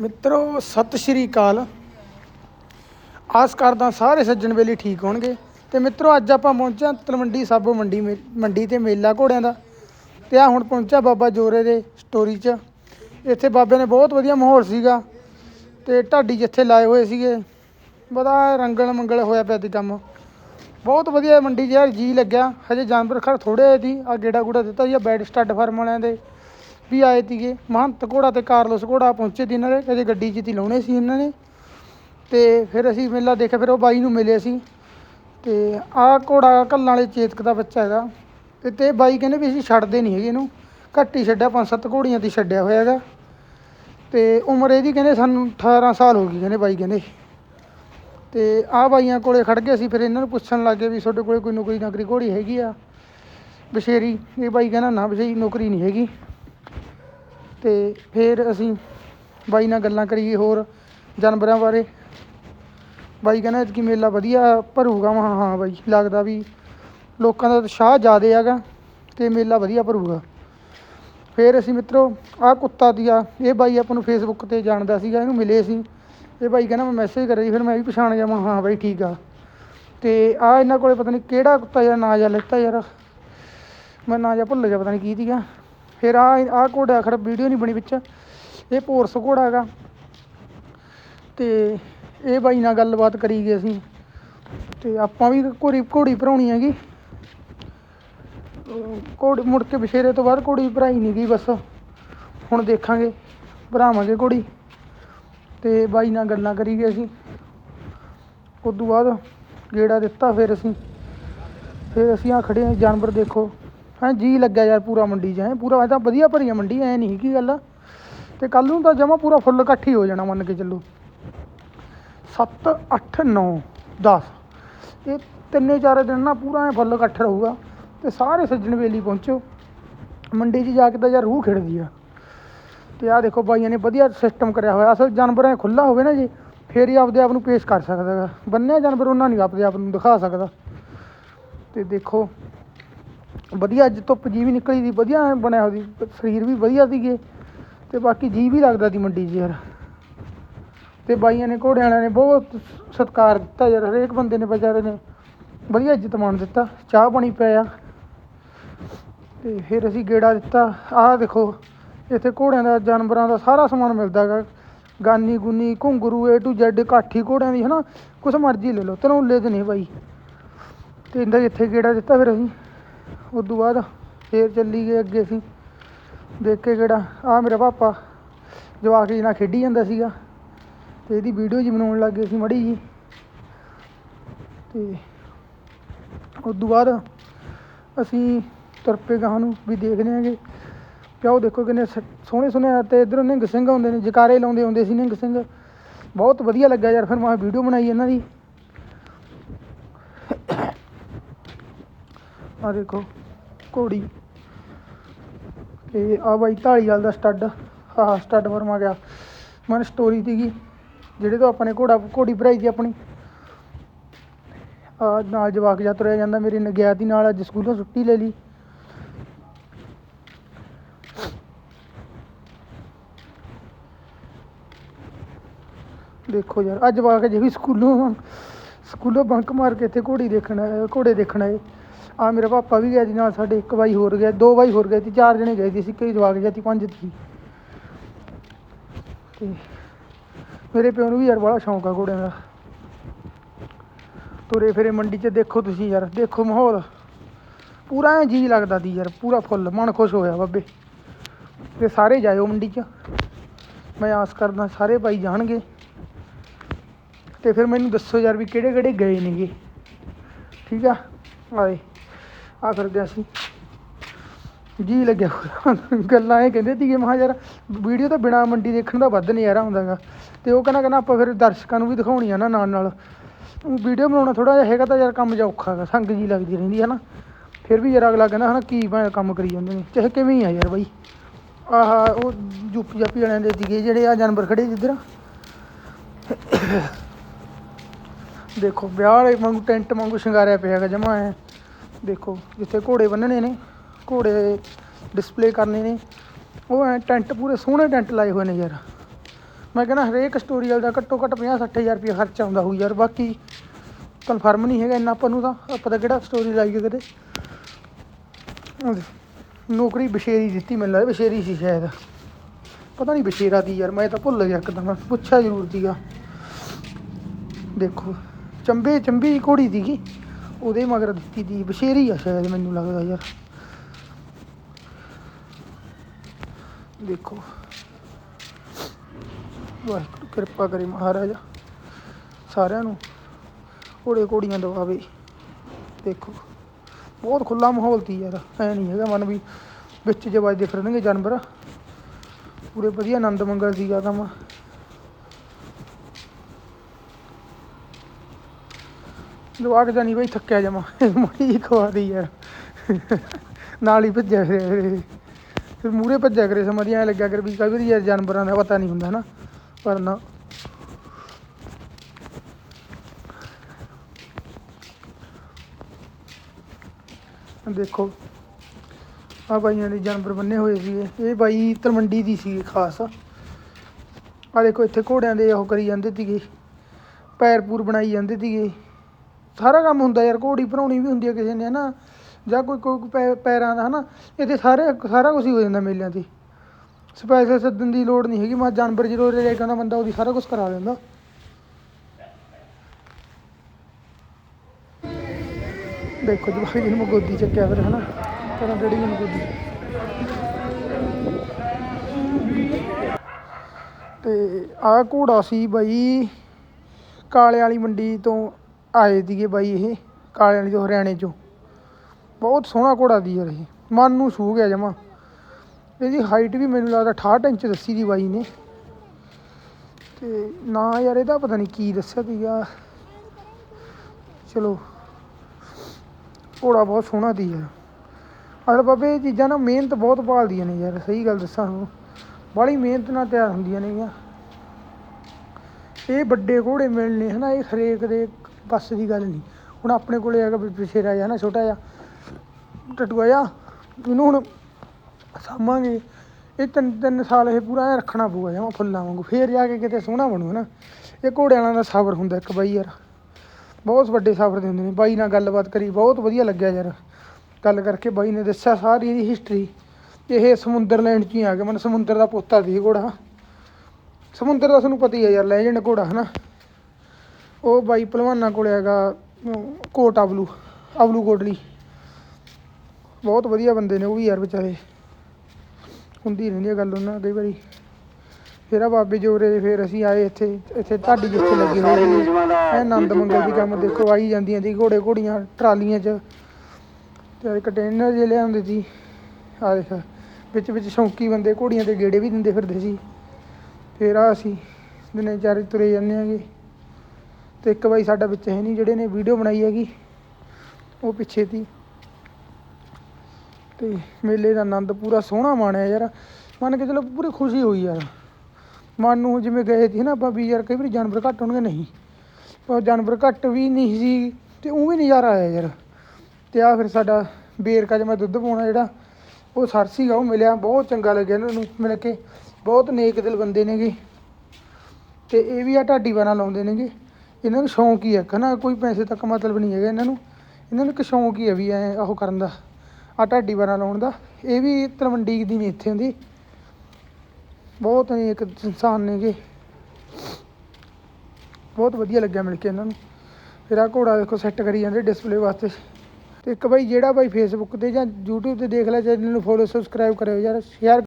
ਮਿੱਤਰੋ, ਸਤਿ ਸ਼੍ਰੀ ਅਕਾਲ। ਆਸ ਕਰਦਾ ਸਾਰੇ ਸੱਜਣ ਵੇਲੇ ਠੀਕ ਹੋਣਗੇ। ਤੇ ਮਿੱਤਰੋ, ਅੱਜ ਆਪਾਂ ਪਹੁੰਚਿਆ ਤਲਵੰਡੀ ਸਾਬੋ ਮੰਡੀ ਮੇ- ਮੰਡੀ ਤੇ ਮੇਲਾ ਘੋੜਿਆਂ ਦਾ। ਤੇ ਆ ਹੁਣ ਪਹੁੰਚਿਆ ਬਾਬਾ ਜੋਰੇ ਦੇ ਸਟੋਰੀ 'ਚ। ਇੱਥੇ ਬਾਬੇ ਨੇ ਬਹੁਤ ਵਧੀਆ ਮਾਹੌਲ ਸੀਗਾ। ਤੇ ਢਾਡੀ ਜਿੱਥੇ ਲਾਏ ਹੋਏ ਸੀਗੇ, ਬੜਾ ਰੰਗਲ ਮੰਗਲ ਹੋਇਆ ਪਿਆ ਸੀ ਕੰਮ। ਬਹੁਤ ਵਧੀਆ ਮੰਡੀ 'ਚ ਯਾਰ, ਜੀ ਲੱਗਿਆ। ਹਜੇ ਜਾਨਵਰ ਖਰ ਥੋੜੇ ਸੀ। ਆ ਗੇੜਾ ਗੂੜਾ ਦਿੱਤਾ ਜੀ ਬੈਡ ਸਟੱਡ ਫਾਰਮ ਵਾਲਿਆਂ ਦੇ। ਵੀ ਆਏ ਤੀਗੇ ਮਹੰਤ ਘੋੜਾ ਤੇ ਕਾਰਲੋਸ ਘੋੜਾ ਪਹੁੰਚੇ ਸੀ ਇਹਨਾਂ ਦੇ ਕਦੇ ਗੱਡੀ 'ਚ ਤੀ ਲਾਉਣੇ ਸੀ ਇਹਨਾਂ ਨੇ। ਤੇ ਫਿਰ ਅਸੀਂ ਮੇਲਾ ਦੇਖਿਆ, ਫਿਰ ਉਹ ਬਾਈ ਨੂੰ ਮਿਲੇ ਸੀ ਤੇ ਆਹ ਘੋੜਾ ਘੱਲਾਂ ਵਾਲੇ ਚੇਤਕ ਦਾ ਬੱਚਾ ਹੈਗਾ। ਤੇ ਤੇ ਬਾਈ ਕਹਿੰਦੇ ਵੀ ਅਸੀਂ ਛੱਡਦੇ ਨਹੀਂ ਹੈਗੇ ਇਹਨੂੰ। ਘੱਟ ਹੀ ਛੱਡਿਆ ਪੰਜ ਸੱਤ ਘੋੜੀਆਂ ਤੇ ਛੱਡਿਆ ਹੋਇਆ ਹੈਗਾ। ਤੇ ਉਮਰ ਇਹਦੀ ਕਹਿੰਦੇ ਸਾਨੂੰ 18 ਸਾਲ ਹੋ ਗਈ ਕਹਿੰਦੇ ਬਾਈ ਕਹਿੰਦੇ। ਤੇ ਆਹ ਬਾਈਆਂ ਕੋਲੇ ਖੜ ਗਏ ਸੀ ਫਿਰ ਇਹਨਾਂ ਨੂੰ ਪੁੱਛਣ ਲੱਗੇ ਵੀ ਤੁਹਾਡੇ ਕੋਲੇ ਕੋਈ ਨੌਕਰੀ ਨਾਕਰੀ ਘੋੜੀ ਹੈਗੀ ਆ? ਬਸ਼ੇਰੀ, ਇਹ ਬਾਈ ਕਹਿੰਦਾ ਨਾ ਬਸ਼ੇਰੀ, ਨੌਕਰੀ ਨਹੀਂ ਹੈਗੀ। ਤੇ ਫਿਰ ਅਸੀਂ ਬਾਈ ਨਾਲ ਗੱਲਾਂ ਕਰੀਏ ਹੋਰ ਜਾਨਵਰਾਂ ਬਾਰੇ। ਬਾਈ ਕਹਿੰਦਾ ਕਿ ਮੇਲਾ ਵਧੀਆ ਭਰੂਗਾ, ਮੈਂ ਕਿਹਾ ਹਾਂ ਬਾਈ, ਲੱਗਦਾ ਵੀ ਲੋਕਾਂ ਦਾ ਉਤਸ਼ਾਹ ਜ਼ਿਆਦਾ ਹੈਗਾ ਅਤੇ ਮੇਲਾ ਵਧੀਆ ਭਰੂਗਾ। ਫਿਰ ਅਸੀਂ ਮਿੱਤਰੋ, ਆਹ ਕੁੱਤਾ ਦੀਆ ਇਹ ਬਾਈ ਆਪਾਂ ਨੂੰ ਫੇਸਬੁੱਕ ਤੇ ਜਾਣਦਾ ਸੀਗਾ, ਇਹਨੂੰ ਮਿਲੇ ਸੀ। ਇਹ ਬਾਈ ਕਹਿੰਦਾ ਮੈਂ ਮੈਸੇਜ ਕਰਿਆ ਜੀ ਫਿਰ ਮੈਂ ਵੀ ਪਛਾਣ ਗਿਆ, ਮੈਂ ਕਿਹਾ ਹਾਂ ਬਾਈ ਠੀਕ ਆ। ਅਤੇ ਆਹ ਇਹਨਾਂ ਕੋਲੇ ਪਤਾ ਨਹੀਂ ਕਿਹੜਾ ਕੁੱਤਾ ਯਾਰ ਨਾਂ ਜਿਹਾ ਲਿੱਤਾ ਯਾਰ, ਮੈਂ ਨਾਂ ਜਿਹਾ ਭੁੱਲ ਗਿਆ, ਪਤਾ ਨਹੀਂ ਕੀ ਸੀਗਾ। ਫਿਰ ਆ ਆ ਘੋੜਾ ਆਖਰ ਵੀਡੀਓ ਨਹੀਂ ਬਣੀ ਵਿੱਚ। ਇਹ ਪੋਰਸ ਘੋੜਾ ਹੈਗਾ। ਤੇ ਇਹ ਬਾਈ ਨਾਲ ਗੱਲਬਾਤ ਕਰੀ ਗਏ ਅਸੀਂ। ਤੇ ਆਪਾਂ ਵੀ ਘੋੜੀ ਘੋੜੀ ਭਰਾਉਣੀ ਹੈਗੀ। ਅਹ ਘੋੜੀ, ਮੁੜ ਕੇ ਬਸ਼ੇਰੇ ਤੋਂ ਬਾਅਦ ਘੋੜੀ ਭਰਾਈ ਨਹੀਂ ਗਈ ਬਸ। ਹੁਣ ਦੇਖਾਂਗੇ, ਭਰਾਵਾਂਗੇ ਘੋੜੀ। ਤੇ ਬਾਈ ਨਾਲ ਗੱਲਾਂ ਕਰੀ ਗਏ ਅਸੀਂ। ਉਸ ਤੋਂ ਬਾਅਦ ਗੇੜਾ ਦਿੱਤਾ ਫਿਰ ਅਸੀਂ। ਫਿਰ ਅਸੀਂ ਆ ਖੜੇ ਹਾਂ, ਜਾਨਵਰ ਦੇਖੋ। ਹੈਂ, ਜੀ ਲੱਗਿਆ ਯਾਰ ਪੂਰਾ ਮੰਡੀ 'ਚ, ਹੈ, ਪੂਰਾ ਇਹ ਤਾਂ ਵਧੀਆ ਭਰੀ ਆ ਮੰਡੀ ਐ ਨਹੀਂ ਕੀ ਗੱਲ ਤੇ ਕੱਲ ਨੂੰ ਤਾਂ ਜਮਾ ਪੂਰਾ ਫੁੱਲ ਇਕੱਠੀ ਹੋ ਜਾਣਾ ਮੰਨ ਕੇ ਚੱਲੋ। 7 8 9 10 ਇਹ ਤਿੰਨੇ ਚਾਰੇ ਦਿਨ ਨਾ ਪੂਰਾ ਐ ਫੁੱਲ ਇਕੱਠ ਰਹੂਗਾ ਤੇ ਸਾਰੇ ਸੱਜਣ ਵੇਲੀ ਪਹੁੰਚੋ। ਮੰਡੀ 'ਚ ਜਾ ਕੇ ਤਾਂ ਯਾਰ ਰੂਹ ਖਿੜਦੀ ਆ। ਤੇ ਆਹ ਦੇਖੋ ਬਾਈਆਂ ਨੇ ਵਧੀਆ ਸਿਸਟਮ ਕਰਿਆ ਹੋਇਆ, ਅਸਲ ਜਾਨਵਰ ਐ ਖੁੱਲਾ ਹੋਵੇ ਨਾ ਜੀ, ਫੇਰ ਹੀ ਆਪਦੇ ਆਪ ਨੂੰ ਪੇਸ਼ ਕਰ ਸਕਦਾ ਹੈਗਾ। ਬੰਨਿਆ ਜਾਨਵਰ, ਉਹਨਾਂ ਨਹੀਂ ਆਪਦੇ ਆਪ ਨੂੰ ਦਿਖਾ ਸਕਦਾ। ਤੇ ਦੇਖੋ ਵਧੀਆ ਅੱਜ ਧੁੱਪ ਜੀ ਵੀ ਨਿਕਲੀ ਦੀ ਵਧੀਆ ਐਂ ਬਣਿਆ ਹੋਈ ਸਰੀਰ ਵੀ ਵਧੀਆ ਸੀਗੇ ਅਤੇ ਬਾਕੀ ਜੀ ਵੀ ਲੱਗਦਾ ਸੀ ਮੰਡੀ 'ਚ ਯਾਰ। ਅਤੇ ਬਾਈਆਂ ਨੇ, ਘੋੜਿਆਂ ਵਾਲਿਆਂ ਨੇ ਬਹੁਤ ਸਤਿਕਾਰ ਦਿੱਤਾ ਯਾਰ, ਹਰੇਕ ਬੰਦੇ ਨੇ ਵਿਚਾਰੇ ਨੇ, ਵਧੀਆ ਇੱਜ਼ਤ ਮਾਣ ਦਿੱਤਾ, ਚਾਹ ਪਾਣੀ ਪਿਆ ਅਤੇ ਫਿਰ ਅਸੀਂ ਗੇੜਾ ਦਿੱਤਾ, ਆਹ ਦੇਖੋ, ਇੱਥੇ ਘੋੜਿਆਂ ਦਾ, ਜਾਨਵਰਾਂ ਦਾ ਸਾਰਾ ਸਮਾਨ ਮਿਲਦਾ ਹੈਗਾ। ਗਾਨੀ ਗੁੰਨੀ, ਘੁੰਗਰੂ ਏ ਟੂ ਜ਼ੈਡ ਕਾਠੀ ਘੋੜਿਆਂ ਦੀ ਹੈ ਨਾ ਕੁਛ ਮਰਜ਼ੀ ਲੈ ਲਓ, ਧਨੌਲੇ ਦੇ ਨਹੀਂ ਬਾਈ। ਅਤੇ ਇੰਦਾ ਇੱਥੇ ਗੇੜਾ ਦਿੱਤਾ ਫਿਰ ਅਸੀਂ। ਉਸ ਤੋਂ ਬਾਅਦ ਫੇਰ ਚੱਲੀ ਗਏ ਅੱਗੇ ਅਸੀਂ। ਦੇਖ ਕੇ ਕਿਹੜਾ ਆ ਮੇਰਾ ਪਾਪਾ ਜਵਾਕ ਜੀ ਨਾਲ ਖੇਡੀ ਜਾਂਦਾ ਸੀਗਾ। ਤੇ ਇਹਦੀ ਵੀਡੀਓ ਜੀ ਬਣਾਉਣ ਲੱਗ ਗਏ ਸੀ ਮੜੀ ਜੀ ਤੇ ਉਸ ਤੋਂ ਬਾਅਦ ਅਸੀਂ ਤੁਰ ਪਏ ਨੂੰ ਵੀ ਦੇਖਦੇ ਆਂਗੇ। ਪਿਓ ਦੇਖੋ ਕਿੰਨੇ ਸ- ਸੋਹਣੇ ਸੋਹਣੇ ਤੇ ਇਧਰੋਂ ਨਿੰਗ ਸਿੰਘ ਆਉਂਦੇ ਨੇ, ਜਕਾਰੇ ਲਾਉਂਦੇ ਹੁੰਦੇ ਸੀ ਨਿੰਗ ਸਿੰਘ। ਬਹੁਤ ਵਧੀਆ ਲੱਗਾ ਯਾਰ, ਫਿਰ ਮੈਂ ਵੀਡੀਓ ਬਣਾਈ ਇਹਨਾਂ ਦੀ। ਆ ਦੇਖੋ। ਘੋੜੀ। ਤੇ ਆ ਬਾਈ ਢਾਲੀਵਾਲ ਦਾ ਸਟੱਡ ਆਹ ਸਟੱਡ ਫਰਮਾ ਗਿਆ। ਮਨ ਸਟੋਰੀ ਸੀਗੀ, ਜਿਹੜੇ ਤੋਂ ਆਪਾਂ ਨੇ ਘੋੜਾ, ਘੋੜੀ ਭਰਾਈ ਸੀ ਆਪਣੀ। ਆ ਨਾਲ ਜਵਾਕ ਜਾ ਤੁਰਿਆ ਜਾਂਦਾ, ਮੇਰੀ ਨਗਿਆ ਨਾਲ, ਅੱਜ ਸਕੂਲੋਂ ਛੁੱਟੀ ਲੈ ਲਈ। ਦੇਖੋ ਯਾਰ, ਅੱਜ ਜਵਾਕ ਜੇ ਵੀ ਸਕੂਲੋਂ ਸਕੂਲੋਂ ਬੰਕ ਮਾਰ ਕੇ ਇੱਥੇ ਘੋੜੀ ਦੇਖਣ ਘੋੜੇ ਦੇਖਣਾ ਏ ਆ ਮੇਰਾ ਪਾਪਾ ਵੀ ਗਿਆ ਜੀ ਨਾਲ ਸਾਡੇ, ਇੱਕ ਬਾਈ ਹੋਰ ਗਿਆ, ਦੋ ਬਾਈ ਹੋਰ ਗਏ ਸੀ, ਚਾਰ ਜਣੇ ਗਏ ਸੀ, ਅਸੀਂ ਕਈ ਜਵਾਕ ਸੀ, ਪੰਜ ਸੀ। ਤੇ ਮੇਰੇ ਪਿਓ ਨੂੰ ਵੀ ਯਾਰ ਬੜਾ ਸ਼ੌਂਕ ਆ ਘੋੜਿਆਂ ਦਾ। ਤੁਰੇ ਫਿਰੇ ਮੰਡੀ 'ਚ ਦੇਖੋ ਤੁਸੀਂ ਯਾਰ, ਦੇਖੋ ਮਾਹੌਲ। ਪੂਰਾ ਐ ਜੀ ਲੱਗਦਾ ਦੀ ਯਾਰ, ਪੂਰਾ ਫੁੱਲ, ਮਨ ਖੁਸ਼ ਹੋਇਆ ਬਾਬੇ। ਤੇ ਸਾਰੇ ਜਾਇਓ ਮੰਡੀ 'ਚ। ਮੈਂ ਆਸ ਕਰਦਾ ਸਾਰੇ ਭਾਈ ਜਾਣਗੇ। ਤੇ ਫਿਰ ਮੈਨੂੰ ਦੱਸੋ ਯਾਰ ਵੀ ਕਿਹੜੇ ਕਿਹੜੇ ਗਏ ਨੇਗੇ। ਠੀਕ ਆ? ਆਏ। ਆ ਗਿਆ ਸੀ ਜੀ ਲੱਗਿਆ ਗੱਲਾਂ ਇਹ ਕਹਿੰਦੇ ਸੀਗੇ ਮਹਾ ਯਾਰ, ਵੀਡੀਓ ਤਾਂ ਬਿਨਾ ਮੰਡੀ ਦੇਖਣ ਦਾ ਵੱਧ ਨਜ਼ਾਰਾ ਹੁੰਦਾਗਾ। ਤੇ ਉਹ ਕਹਿੰਦਾ ਕਹਿੰਦਾ ਆਪਾਂ ਫਿਰ ਦਰਸ਼ਕਾਂ ਨੂੰ ਵੀ ਦਿਖਾਉਣੀ ਆ ਨਾ ਨਾਲ ਨਾਲ। ਵੀਡੀਓ ਬਣਾਉਣਾ ਥੋੜਾ ਜਿਹਾ ਹੈਗਾ ਤਾਂ ਯਾਰ ਕੰਮ ਜਿਹਾ ਔਖਾ ਹੈਗਾ, ਸੰਗ ਜੀ ਲੱਗਦੀ ਰਹਿੰਦੀ ਹੈ ਨਾ। ਫਿਰ ਵੀ ਯਾਰ ਅਗਲਾ ਕਹਿੰਦਾ, ਹਨਾ, ਕੀ ਭਾਵੇਂ ਕੰਮ ਕਰੀ ਜਾਂਦੇ ਨੇ। ਚਾਹੇ ਕਿਵੇਂ ਆ ਯਾਰ ਬਾਈ। ਆਹ, ਉਹ ਜੁੱਪੀ ਜਾਪੀ ਵਾਲਿਆਂ ਦੇ ਸੀਗੇ ਜਿਹੜੇ ਆ ਜਾਨਵਰ ਖੜੇ ਜਿੱਧਰ ਦੇਖੋ, ਵਿਆਹ ਵਾਲੇ ਵਾਂਗੂ ਟੈਂਟ ਵਾਂਗੂ ਸ਼ਿੰਗਾਰਿਆ ਪਿਆ ਹੈਗਾ ਜਮਾ ਐ। ਦੇਖੋ, ਜਿੱਥੇ ਘੋੜੇ ਬੰਨਣੇ ਨੇ, ਘੋੜੇ ਡਿਸਪਲੇ ਕਰਨੇ ਨੇ, ਉਹ ਐ ਟੈਂਟ ਪੂਰੇ ਸੋਹਣੇ ਟੈਂਟ ਲਾਏ ਹੋਏ ਨੇ ਯਾਰ। ਮੈਂ ਕਹਿੰਦਾ ਹਰੇਕ ਸਟੋਰੀ ਵਾਲ ਦਾ ਘੱਟੋ ਘੱਟ 50 60000 ਰੁਪਏ ਖਰਚਾ ਆਉਂਦਾ ਹੋਊ ਯਾਰ, ਬਾਕੀ ਕਨਫਰਮ ਨਹੀਂ ਹੈਗਾ ਇੰਨਾ ਆਪਾਂ ਨੂੰ ਤਾਂ, ਆਪਾਂ ਤਾਂ ਕਿਹੜਾ ਸਟੋਰੀ ਲਾਈ ਹੈ ਕਦੇ ਨੌਕਰੀ ਬਸ਼ੇਰੀ ਦਿੱਤੀ ਮੈਨੂੰ ਲੱਗਦਾ, ਬਸ਼ੇਰੀ ਸੀ ਸ਼ਾਇਦ। ਪਤਾ ਨਹੀਂ ਬਸ਼ੇਰਾ ਦੀ ਯਾਰ, ਮੈਂ ਤਾਂ ਭੁੱਲ ਗਿਆ ਇੱਕਦਮ ਪੁੱਛਿਆ ਜ਼ਰੂਰ ਸੀਗਾ। ਦੇਖੋ ਚੰਬੇ ਚੰਬੀ ਘੋੜੀ ਸੀਗੀ। ਉਹਦੇ ਮਗਰ ਦਿੱਤੀ ਦੀ ਬਸ਼ੇਰੀ ਆ ਸ਼ਾਇਦ ਮੈਨੂੰ ਲੱਗਦਾ ਯਾਰ। ਦੇਖੋ। ਵਾਹਿਗੁਰੂ ਕਿਰਪਾ ਕਰੇ ਮਹਾਰਾਜ। ਸਾਰਿਆਂ ਨੂੰ ਘੋੜੇ ਘੋੜੀਆਂ ਦਵਾਵੇ। ਦੇਖੋ। ਬਹੁਤ ਖੁੱਲਾ ਮਾਹੌਲ ਤੀ ਯਾਰ। ਐ ਨਹੀਂ ਹੈਗਾ ਮਨ ਵੀ ਵਿੱਚ ਜੇ ਵੱਜਦੇ ਫਿਰਨਗੇ ਜਾਨਵਰ। ਪੂਰੇ ਵਧੀਆ ਆਨੰਦ ਮੰਗਲ ਸੀਗਾ ਕੰਮ ਜਵਾਕ ਜਾਨੀ ਬਈ ਥੱਕਿਆ ਜਮਾ। ਮੋਟੀ ਜਿਹੀ ਖਵਾ ਦੀ ਯਾਰ। ਨਾਲ ਹੀ ਭੱਜਿਆ ਫਿਰ। ਫਿਰ ਮੂਰੇ ਭੱਜਿਆ ਕਰੇ ਸਮਝੀ ਐ ਲੱਗਿਆ ਕਰ ਵੀ ਕਈ ਵਾਰੀ ਯਾਰ ਜਾਨਵਰਾਂ ਦਾ ਪਤਾ ਨਹੀਂ ਹੁੰਦਾ ਨਾ, ਪਰ ਨਾ। ਦੇਖੋ ਆ ਬਾਈਆਂ ਦੇ ਜਾਨਵਰ ਬੰਨੇ ਹੋਏ ਸੀਗੇ। ਇਹ ਬਾਈ ਤਲਵੰਡੀ ਦੀ ਸੀ ਖਾਸ। ਆ ਦੇਖੋ, ਇੱਥੇ ਘੋੜਿਆਂ ਦੇ ਉਹ ਕਰੀ ਜਾਂਦੇ ਸੀਗੇ। ਪੈਰ ਪੂਰ ਬਣਾਈ ਜਾਂਦੇ ਸੀਗੇ। ਸਾਰਾ ਕੰਮ ਹੁੰਦਾ ਯਾਰ, ਘੋੜੀ ਭਰਾਉਣੀ ਵੀ ਹੁੰਦੀ ਹੈ ਕਿਸੇ ਨੇ ਹੈ ਨਾ ਜਾਂ ਕੋਈ ਕੋਈ ਪੈ- ਪੈਰਾਂ ਦਾ ਹੈ ਨਾ ਇੱਥੇ ਸਾਰੇ ਸਾਰਾ ਕੁਝ ਹੀ ਹੋ ਜਾਂਦਾ ਮੇਲਿਆਂ ਤੇ। ਸਪੈਸ਼ਲ ਸੱਦਣ ਦੀ ਲੋੜ ਨਹੀਂ ਹੈਗੀ, ਮੈਂ ਜਾਨਵਰ ਜਦੋਂ ਲੈ ਕੇ ਆਉਂਦਾ ਬੰਦਾ, ਉਹਦੀ ਸਾਰਾ ਕੁਝ ਕਰਾ ਦਿੰਦਾ ਦੇਖੋ ਜਵਾਕ ਜੀ ਨੂੰ ਗੋਦੀ ਚੱਕਿਆ ਫਿਰ, ਹਨਾ? ਤੇਰਾ ਡੈਡੀ ਮੈਨੂੰ ਗੋਦੀ। ਤੇ ਆਹ ਘੋੜਾ ਸੀ ਬਾਈ, ਕਾਲੇ ਵਾਲੀ ਮੰਡੀ ਤੋਂ ਆਏ ਸੀਗੇ ਬਾਈ ਇਹ, ਕਾਲੇ ਵਾਲੀ ਤੋਂ ਹਰਿਆਣੇ ਚੋਂ। ਬਹੁਤ ਸੋਹਣਾ ਘੋੜਾ ਦੀ ਯਾਰ ਇਹ। ਮਨ ਨੂੰ ਛੂ ਗਿਆ ਜਮਾ। ਇਹਦੀ ਹਾਈਟ ਵੀ ਮੈਨੂੰ ਲੱਗਦਾ 68 ਇੰਚ ਦੱਸੀ ਦੀ ਬਾਈ ਨੇ। ਤੇ ਨਾ ਯਾਰ ਇਹਦਾ ਪਤਾ ਨਹੀਂ ਕੀ ਦੱਸਿਆ ਸੀਗਾ ਚਲੋ। ਘੋੜਾ ਬਹੁਤ ਸੋਹਣਾ ਦੀ ਯਾਰ। ਅਸਲ ਬਾਬੇ ਇਹ ਚੀਜ਼ਾਂ ਨਾ ਮਿਹਨਤ ਬਹੁਤ ਭਾਲਦੀਆਂ ਨੇ ਯਾਰ, ਸਹੀ ਗੱਲ ਦੱਸਾਂ ਤੁਹਾਨੂੰ। ਬਾਹਲੀ ਮਿਹਨਤ ਨਾਲ ਤਿਆਰ ਹੁੰਦੀਆਂ ਨੇਗੀਆਂ ਇਹ ਵੱਡੇ ਘੋੜੇ ਮਿਲਣੇ ਹਨਾ, ਇਹ ਹਰੇਕ ਦੇ ਬਸ ਦੀ ਗੱਲ ਨਹੀਂ। ਹੁਣ ਆਪਣੇ ਕੋਲੇ ਹੈਗਾ ਵੀ ਬਸ਼ੇਰਾ ਜਿਹਾ ਨਾ ਛੋਟਾ ਜਿਹਾ ਟਟੂਆ ਜਿਹਾ, ਇਹਨੂੰ ਹੁਣ ਸਾਂਭਾਂਗੇ ਇਹ ਤਿੰਨ ਤਿੰਨ ਸਾਲ ਇਹ ਪੂਰਾ ਐਂ ਰੱਖਣਾ ਪਊਗਾ ਜਮਾ ਫੁੱਲਾਂ ਵਾਂਗੂ। ਫੇਰ ਜਾ ਕੇ ਕਿਤੇ ਸੋਹਣਾ ਬਣੂ ਨਾ ਇਹ ਘੋੜਿਆਂ ਵਾਲਾ ਦਾ ਸਬਰ ਹੁੰਦਾ ਇੱਕ ਬਾਈ ਯਾਰ। ਬਹੁਤ ਵੱਡੇ ਸਬਰ ਦੇ ਹੁੰਦੇ ਨੇ। ਬਾਈ ਨਾਲ ਗੱਲਬਾਤ ਕਰੀ, ਬਹੁਤ ਵਧੀਆ ਲੱਗਿਆ ਯਾਰ। ਗੱਲ ਕਰਕੇ ਬਾਈ ਨੇ ਦੱਸਿਆ ਸਾਰੀ ਇਹਦੀ ਹਿਸਟਰੀ ਇਹ ਸਮੁੰਦਰ ਲੈਂਡ 'ਚ ਹੀ ਆ ਗਿਆ। ਮਨ ਸਮੁੰਦਰ ਦਾ ਪੋਤਾ ਸੀ ਘੋੜਾ। ਸਮੁੰਦਰ ਦਾ ਤੁਹਾਨੂੰ ਪਤਾ ਹੀ ਹੈ ਯਾਰ ਲੈਜੈਂਡ ਘੋੜਾ ਹਨਾ। ਉਹ ਬਾਈ ਪਹਿਲਵਾਨਾਂ ਕੋਲ ਹੈਗਾ ਕੋਟ ਅਬਲੂ ਅਬਲੂ ਕੋਟਲੀ। ਬਹੁਤ ਵਧੀਆ ਬੰਦੇ ਨੇ ਉਹ ਵੀ ਯਾਰ ਵਿਚਾਰੇ। ਹੁੰਦੀ ਰਹਿੰਦੀ ਹੈ ਗੱਲ ਉਹਨਾਂ ਨਾਲ ਕਈ ਵਾਰੀ। ਫਿਰ ਆ ਬਾਬੇ ਜੋਰੇ ਦੇ ਫਿਰ ਅਸੀਂ ਆਏ ਇੱਥੇ ਇੱਥੇ ਢਾਡੀ ਜਿੱਥੇ ਲੱਗੇ ਹੋਏ ਨੇ ਇਹ ਆਨੰਦ ਮੰਗਲ ਦੀ ਕੰਮ ਦੇਖੋ ਆਈ ਜਾਂਦੀਆਂ ਸੀ ਘੋੜੇ ਘੋੜੀਆਂ ਟਰਾਲੀਆਂ 'ਚ। ਤੇ ਕੰਟੇਨਰ ਜੇ ਲਿਆਉਂਦੇ ਸੀ। ਆ ਦੇਖ ਵਿੱਚ ਵਿੱਚ ਸ਼ੌਂਕੀ ਬੰਦੇ ਘੋੜੀਆਂ ਤੇ ਗੇੜੇ ਵੀ ਦਿੰਦੇ ਫਿਰਦੇ ਸੀ। ਫਿਰ ਆ ਅਸੀਂ ਦਿਨੇ ਚਾਰੇ ਤੁਰੇ ਜਾਂਦੇ ਆਂਗੇ ਤੇ ਇੱਕ ਬਾਈ ਸਾਡਾ ਵਿੱਚ ਹੈ ਨਹੀਂ, ਜਿਹੜੇ ਨੇ ਵੀਡੀਓ ਬਣਾਈ ਹੈਗੀ, ਉਹ ਪਿੱਛੇ ਤੀ ਤੇ ਮੇਲੇ ਦਾ ਆਨੰਦ ਪੂਰਾ ਸੋਹਣਾ ਮਾਣਿਆ ਯਾਰ। ਮੰਨ ਕੇ ਚਲੋ ਪੂਰੀ ਖੁਸ਼ੀ ਹੋਈ ਯਾਰ। ਮਨ ਨੂੰ ਜਿਵੇਂ ਗਏ ਸੀ ਨਾ ਆਪਾਂ ਵੀ ਯਾਰ ਕਈ ਵਾਰੀ ਜਾਨਵਰ ਘੱਟ ਹੋਣਗੇ, ਨਹੀਂ। ਪਰ ਜਾਨਵਰ ਘੱਟ ਵੀ ਨਹੀਂ ਸੀ ਤੇ ਉਹ ਵੀ ਨਜ਼ਾਰਾ ਆਇਆ ਯਾਰ। ਤੇ ਆ ਫਿਰ ਸਾਡਾ ਬੇਰਕਾ ਜਿਹਾ ਦੁੱਧ ਪਾਉਣਾ ਜਿਹੜਾ, ਉਹ ਸਰ ਸੀਗਾ, ਉਹ ਮਿਲਿਆ। ਬਹੁਤ ਚੰਗਾ ਲੱਗਿਆ ਇਹਨਾਂ ਨੂੰ ਮਿਲ ਕੇ। ਬਹੁਤ ਨੇਕ ਦਿਲ ਬੰਦੇ ਨੇਗੇ। ਤੇ ਇਹ ਵੀ ਆ ਢਾਡੀ ਬਾਣਾ ਲਾਉਂਦੇ ਨੇਗੇ। ਇਹਨਾਂ ਨੂੰ ਸ਼ੌਂਕ ਹੀ ਹੈ ਨਾ ਕੋਈ ਪੈਸੇ ਤੱਕ ਮਤਲਬ ਨਹੀਂ ਹੈਗਾ ਇਹਨਾਂ ਨੂੰ। ਇਹਨਾਂ ਨੂੰ ਇੱਕ ਸ਼ੌਂਕ ਹੀ ਹੈ ਵੀ ਐਂ ਉਹ ਕਰਨ ਦਾ ਆ ਢਾਡੀ ਬਾਰਾਂ ਲਾਉਣ ਦਾ। ਇਹ ਵੀ ਤਲਵੰਡੀ ਦੀ ਨਹੀਂ ਇੱਥੇ ਹੁੰਦੀ। ਬਹੁਤ ਇੱਕ ਇਨਸਾਨ ਨੇਗੇ। ਬਹੁਤ ਵਧੀਆ ਲੱਗਿਆ ਮਿਲ ਕੇ ਇਹਨਾਂ ਨੂੰ। ਫਿਰ ਆਹ ਘੋੜਾ ਦੇਖੋ ਸੈੱਟ ਕਰੀ ਜਾਂਦੇ ਡਿਸਪਲੇ ਵਾਸਤੇ। ਤੇ ਇੱਕ ਬਾਈ ਜਿਹੜਾ ਬਾਈ ਫੇਸਬੁੱਕ ਤੇ ਜਾਂ YouTube ਤੇ ਦੇਖ ਲੈ, ਚੈਨਲ ਨੂੰ ਫੋਲੋ ਸਬਸਕ੍ਰਾਈਬ ਕਰਿਓ ਯਾਰ। ਸ਼ੇਅਰ